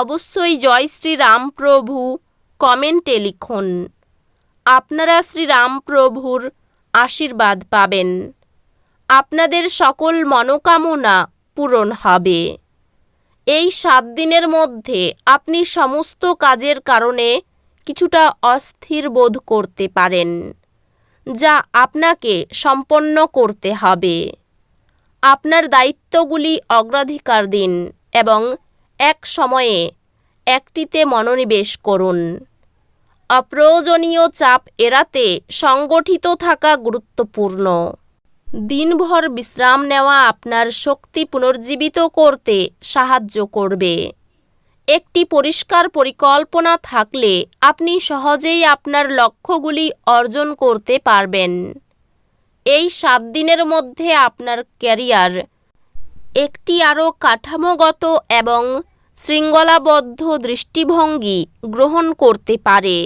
অবশ্যই জয় শ্রীরামপ্রভু। কমেন্টে লিখুন, আপনারা শ্রীরামপ্রভুর আশীর্বাদ পাবেন। আপনাদের সকল মনোকামনা পূরণ হবে। এই সাত দিনের মধ্যে আপনি সমস্ত কাজের কারণে কিছুটা অস্থির বোধ করতে পারেন, যা আপনাকে সম্পন্ন করতে হবে। আপনার দায়িত্বগুলি অগ্রাধিকার দিন এবং এক সময়ে একটিতে মনোনিবেশ করুন। অপ্রয়োজনীয় চাপ এড়াতে সংগঠিত থাকা গুরুত্বপূর্ণ। দিনভর বিশ্রাম নেওয়া আপনার শক্তি পুনর্জীবিত করতে সাহায্য করবে। একটি পরিষ্কার পরিকল্পনা থাকলে আপনি সহজেই আপনার লক্ষ্যগুলি অর্জন করতে পারবেন। এই সাত দিনের মধ্যে আপনার ক্যারিয়ার একটি আরও কাঠামোগত এবং শৃঙ্খলাবদ্ধ দৃষ্টিভঙ্গি গ্রহণ করতে পারে।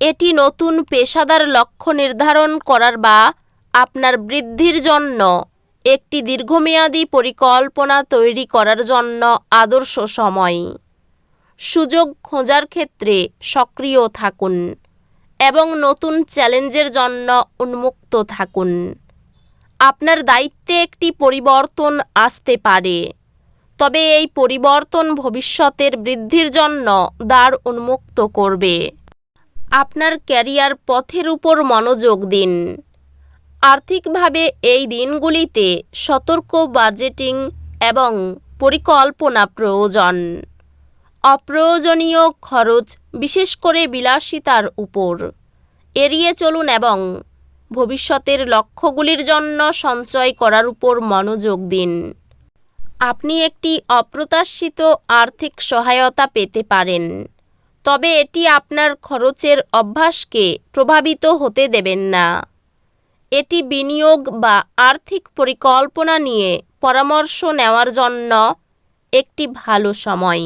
এটি নতুন পেশাদার লক্ষ্য নির্ধারণ করার বা আপনার বৃদ্ধির জন্য একটি দীর্ঘমেয়াদী পরিকল্পনা তৈরি করার জন্য আদর্শ সময়। সুযোগ খোঁজার ক্ষেত্রে সক্রিয় থাকুন এবং নতুন চ্যালেঞ্জের জন্য উন্মুক্ত থাকুন। আপনার দায়িত্বে একটি পরিবর্তন আসতে পারে। তবে এই পরিবর্তন ভবিষ্যতের বৃদ্ধির জন্য দ্বার উন্মুক্ত করবে। আপনার ক্যারিয়ার পথের উপর মনোযোগ দিন। আর্থিকভাবে এই দিনগুলিতে সতর্ক বাজেটিং এবং পরিকল্পনা প্রয়োজন। অপ্রয়োজনীয় খরচ বিশেষ করে বিলাসিতার উপর। এড়িয়ে চলুন এবং ভবিষ্যতের লক্ষ্যগুলির জন্য সঞ্চয় করার উপর মনোযোগ দিন। আপনি একটি অপ্রত্যাশিত আর্থিক সহায়তা পেতে পারেন, তবে এটি আপনার খরচের অভ্যাসকে প্রভাবিত হতে দেবেন না। এটি বিনিয়োগ বা আর্থিক পরিকল্পনা নিয়ে পরামর্শ নেওয়ার জন্য একটি ভালো সময়।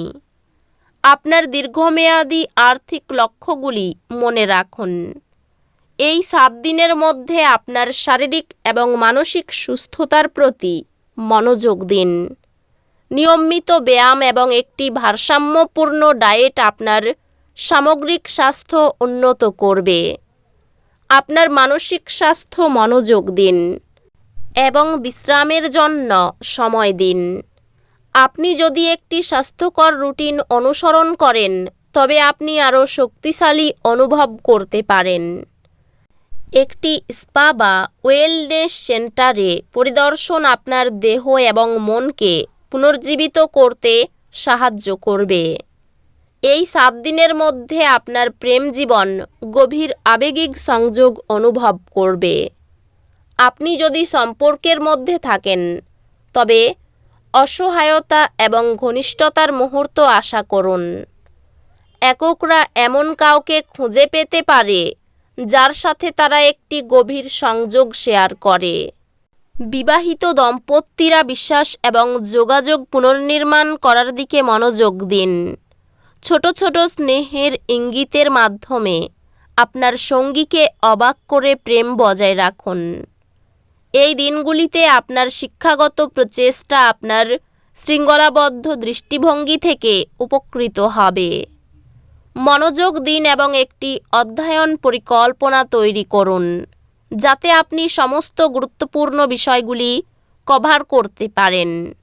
আপনার দীর্ঘমেয়াদী আর্থিক লক্ষ্যগুলি মনে রাখুন। এই সাত দিনের মধ্যে আপনার শারীরিক এবং মানসিক সুস্থতার প্রতি মনোযোগ দিন। নিয়মিত ব্যায়াম এবং একটি ভারসাম্যপূর্ণ ডায়েট আপনার সামগ্রিক স্বাস্থ্য উন্নত করবে। আপনার মানসিক স্বাস্থ্য মনোযোগ দিন এবং বিশ্রামের জন্য সময় দিন। আপনি যদি একটি স্বাস্থ্যকর রুটিন অনুসরণ করেন, তবে আপনি আরও শক্তিশালী অনুভব করতে পারেন। একটি স্পা বা ওয়েলনেস সেন্টারে পরিদর্শন আপনার দেহ এবং মনকে পুনর্জীবিত করতে সাহায্য করবে। এই সাত দিনের মধ্যে আপনার প্রেম জীবন গভীর আবেগিক সংযোগ অনুভব করবে। আপনি যদি সম্পর্কের মধ্যে থাকেন, তবে অসহায়তা এবং ঘনিষ্ঠতার মুহূর্ত আশা করুন। এককরা এমন কাউকে খুঁজে পেতে পারে যার সাথে তারা একটি গভীর সংযোগ শেয়ার করে। বিবাহিত দম্পতিরা বিশ্বাস এবং যোগাযোগ পুনর্নির্মাণ করার দিকে মনোযোগ দিন। ছোট ছোট স্নেহের ইঙ্গিতের মাধ্যমে আপনার সঙ্গীকে অবাক করে প্রেম বজায় রাখুন। এই দিনগুলিতে আপনার শিক্ষাগত প্রচেষ্টা আপনার শৃঙ্খলাবদ্ধ দৃষ্টিভঙ্গি থেকে উপকৃত হবে। মনোযোগ দিন এবং একটি অধ্যয়ন পরিকল্পনা তৈরি করুন, যাতে আপনি সমস্ত গুরুত্বপূর্ণ বিষয়গুলি কভার করতে পারেন।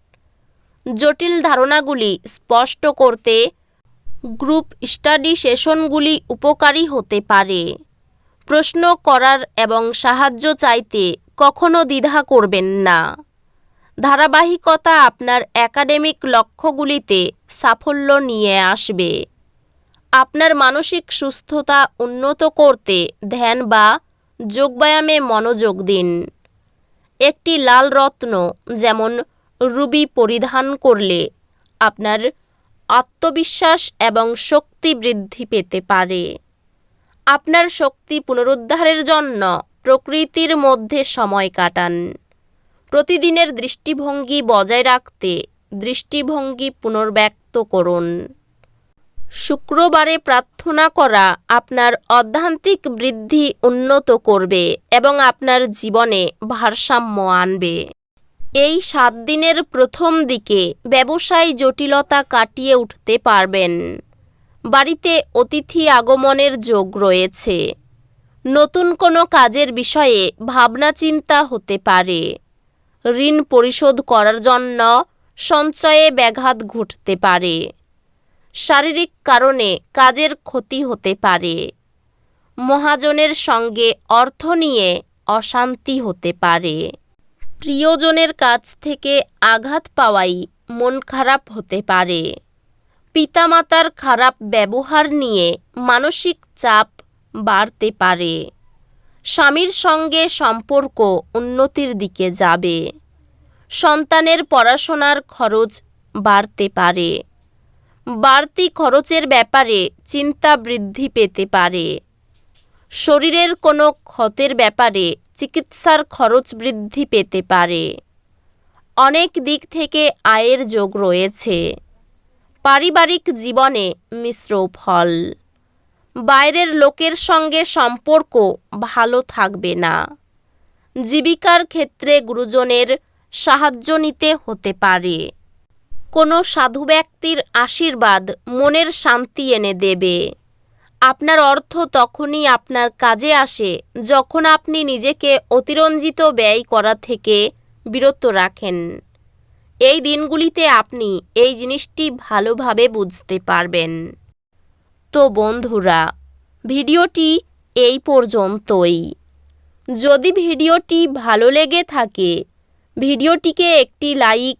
জটিল ধারণাগুলি স্পষ্ট করতে গ্রুপ স্টাডি সেশনগুলি উপকারী হতে পারে। প্রশ্ন করার এবং সাহায্য চাইতে কখনো দ্বিধা করবেন না। ধারাবাহিকতা আপনার একাডেমিক লক্ষ্যগুলিতে সাফল্য নিয়ে আসবে। আপনার মানসিক সুস্থতা উন্নত করতে ধ্যান বা যোগব্যায়ামে মনোযোগ দিন। একটি লাল রত্ন যেমন রুবি পরিধান করলে আপনার আত্মবিশ্বাস এবং শক্তি বৃদ্ধি পেতে পারে। আপনার শক্তি পুনরুদ্ধারের জন্য প্রকৃতির মধ্যে সময় কাটান। প্রতিদিনের দৃষ্টিভঙ্গি বজায় রাখতে দৃষ্টিভঙ্গি পুনর্ব্যক্ত করুন। শুক্রবারে প্রার্থনা করা আপনার অধ্যান্তিক বৃদ্ধি উন্নত করবে এবং আপনার জীবনে ভারসাম্য আনবে। এই সাত দিনের প্রথম দিকে ব্যবসায় জটিলতা কাটিয়ে উঠতে পারবেন। বাড়িতে অতিথি আগমনের যোগ রয়েছে। নতুন কোনো কাজের বিষয়ে ভাবনা চিন্তা হতে পারে। ঋণ পরিশোধ করার জন্য সঞ্চয়ে ব্যাঘাত ঘটতে পারে। শারীরিক কারণে কাজের ক্ষতি হতে পারে। মহাজনের সঙ্গে অর্থ নিয়ে অশান্তি হতে পারে। প্রিয়জনের কাছ থেকে আঘাত পাওয়াই মন খারাপ হতে পারে। পিতামাতার খারাপ ব্যবহার নিয়ে মানসিক চাপ বাড়তে পারে। স্বামীর সঙ্গে সম্পর্ক উন্নতির দিকে যাবে। সন্তানের পড়াশোনার খরচ বাড়তে পারে। বাড়তি খরচের ব্যাপারে চিন্তা বৃদ্ধি পেতে পারে। শরীরের কোনো ক্ষতের ব্যাপারে চিকিৎসার খরচ বৃদ্ধি পেতে পারে। অনেক দিক থেকে আয়ের যোগ রয়েছে। পারিবারিক জীবনে মিশ্র ফল। বাইরের লোকের সঙ্গে সম্পর্ক ভালো থাকবে না। জীবিকার ক্ষেত্রে গুরুজনের সাহায্য নিতে হতে পারে। কোনো সাধু ব্যক্তির আশীর্বাদ মনের শান্তি এনে দেবে। আপনার অর্থ তখনই আপনার কাজে আসে যখন আপনি নিজেকে অতিরঞ্জিত ব্যয় করা থেকে বিরত রাখেন। এই দিনগুলিতে আপনি এই জিনিসটি ভালোভাবে বুঝতে পারবেন। তো বন্ধুরা, ভিডিওটি এই পর্যন্তই। যদি ভিডিওটি ভালো লেগে থাকে, ভিডিওটিকে একটি লাইক